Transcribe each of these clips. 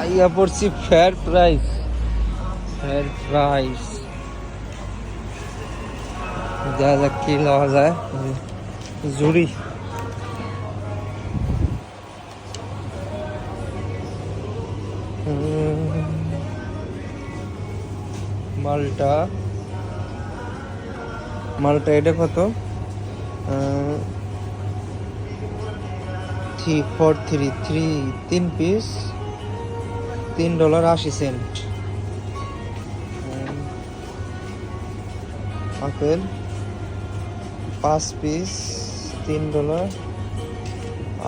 আইয়া পড়ছি fair price fair price যা যা কি লওয়া যায়, জুড়ি। মালটা মালটা এটা কত? থ্রি ফোর থ্রি থ্রি তিন পিস তিন ডলার আশি সেন্ট। আপেল, পাঁচ পিস, তিন ডলার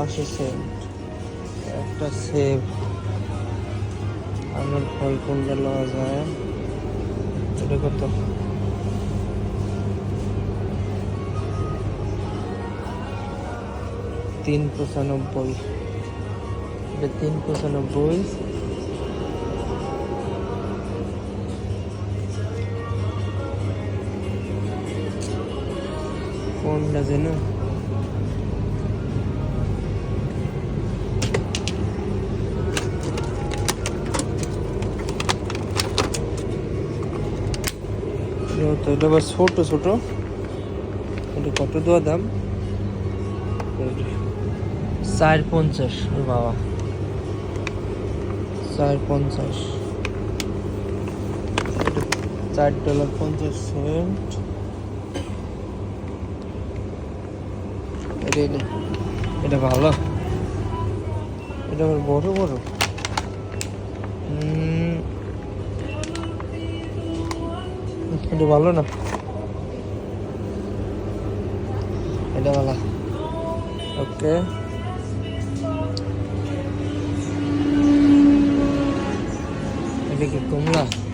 আশি সেন্ট। একটা সেব। আমার ফল কোনটা লওয়া যায়? এটা কত? তিন পঁচানব্বই। এটা তিন পঁচানব্বই। কোনটা যেন। তো এটা আবার ছোট ছোট। এটা কত দেওয়া দাম? চার পঞ্চাশ ওর বাবা। চার পঞ্চাশ চার ডলার পঞ্চাশ সেন্ট। এটা এটা এটা ভালো। এটা আবার বড় বড়। এটা ভালো না। এটা ভালো। ওকে। এটা কি কমলা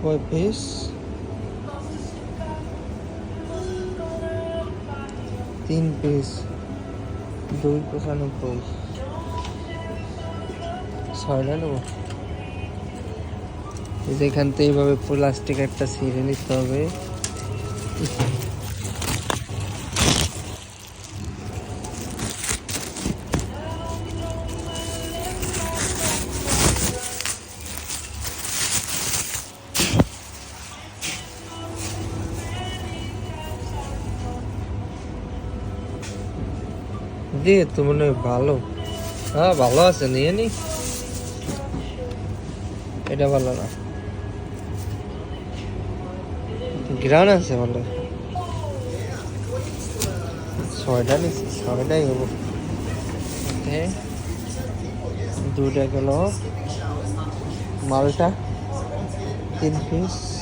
কয় পিস তিন পিস দুই পঁচানব্বই ছয়টা নেব যেখান থেকে এইভাবে প্লাস্টিক একটা ছিঁড়ে নিতে হবে দিয়ে তো ভালো। হ্যাঁ ভালো আছে, নিয়ে নি। এটা ভালো না। গ্রান আছে ভালো। ছয়টা নিচ্ছি ছয়টাই হব। দুটা গেল। মালটা, তিন পিস।